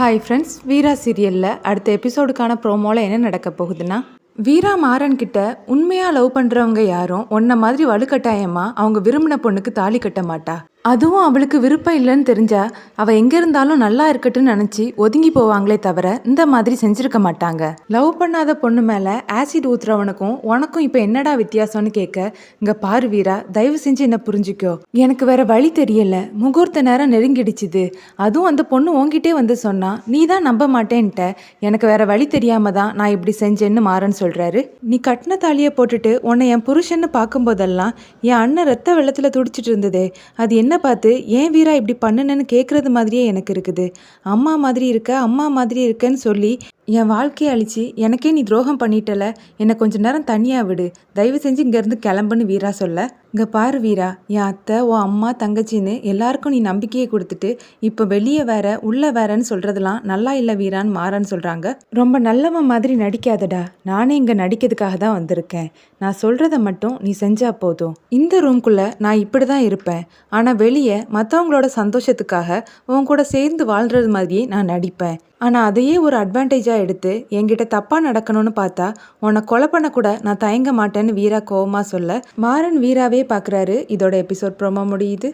Hi friends வீரா சீரியலில் அடுத்த எபிசோடுக்கான ப்ரோமோவில் என்ன நடக்க போகுதுன்னா வீரா மாறன் கிட்ட உண்மையாக லவ் பண்ணுறவங்க யாரும் உன்ன மாதிரி வலுக்கட்டாயமா அவங்க விரும்பின பொண்ணுக்கு தாலி கட்ட மாட்டா. அதுவும் அவளுக்கு விருப்பம் இல்லைன்னு தெரிஞ்சா அவள் எங்கே இருந்தாலும் நல்லா இருக்கட்டும்னு நினச்சி ஒதுங்கி போவாங்களே தவிர இந்த மாதிரி செஞ்சிருக்க மாட்டாங்க. லவ் பண்ணாத பொண்ணு மேலே ஆசிட் ஊத்துறவனுக்கும் உனக்கும் இப்போ என்னடா வித்தியாசம்னு கேட்க இங்கே பாரு வீரா தயவு செஞ்சு என்ன புரிஞ்சுக்கோ. எனக்கு வேற வழி தெரியல. முகூர்த்த நேரம் நெருங்கிடுச்சுது. அதுவும் அந்த பொண்ணு உங்ககிட்டே வந்து சொன்னா நீ தான் நம்ப மாட்டேன்ட்ட. எனக்கு வேற வழி தெரியாம தான் நான் இப்படி செஞ்சேன்னு மாறன்னு சொல்கிறாரு நீ கட்டின தாலியை போட்டுட்டு உன்னை என் புருஷன்னு பார்க்கும்போதெல்லாம் என் அண்ணன் ரத்த வெள்ளத்தில் துடிச்சிட்டு இருந்ததே அது என்ன என்னை பார்த்து ஏன் வீரா இப்படி பண்ணுனேன்னு கேட்குறது மாதிரியே எனக்கு இருக்குது. அம்மா மாதிரி இருக்க அம்மா மாதிரி இருக்கேன்னு சொல்லி என் வாழ்க்கையை அழிச்சு எனக்கே நீ துரோகம் பண்ணிட்டல. என்னை கொஞ்ச நேரம் தனியாக விடு. தயவு செஞ்சு இங்கேருந்து கிளம்புன்னு வீரா சொல்ல. இங்கே பாரு வீரா என் அத்தை உன் அம்மா தங்கச்சின்னு எல்லாருக்கும் நீ நம்பிக்கையை கொடுத்துட்டு இப்போ வெளியே வேற உள்ள வேறன்னு சொல்கிறதுலாம் நல்லா இல்லை வீரான்னு மாறன்னு சொல்கிறாங்க ரொம்ப நல்லவன் மாதிரி நடிக்காதடா. நானே இங்கே நடிக்கிறதுக்காக தான் வந்திருக்கேன். நான் சொல்கிறத மட்டும் நீ செஞ்சால் போதும். இந்த ரூம்குள்ளே நான் இப்படி தான் இருப்பேன். ஆனால் வெளியே மற்றவங்களோட சந்தோஷத்துக்காக உன் கூட சேர்ந்து வாழ்கிறது மாதிரியே நான் நடிப்பேன். ஆனால் அதையே ஒரு அட்வான்டேஜாக எடுத்து என்கிட்ட தப்பாக நடக்கணும்னு பார்த்தா உன்னை கொலை பண்ண கூட நான் தயங்க மாட்டேன்னு வீரா கோவமாக சொல்ல மாறன் வீராவே பார்க்குறாரு இதோட எபிசோட் ப்ரோமோ முடியுது.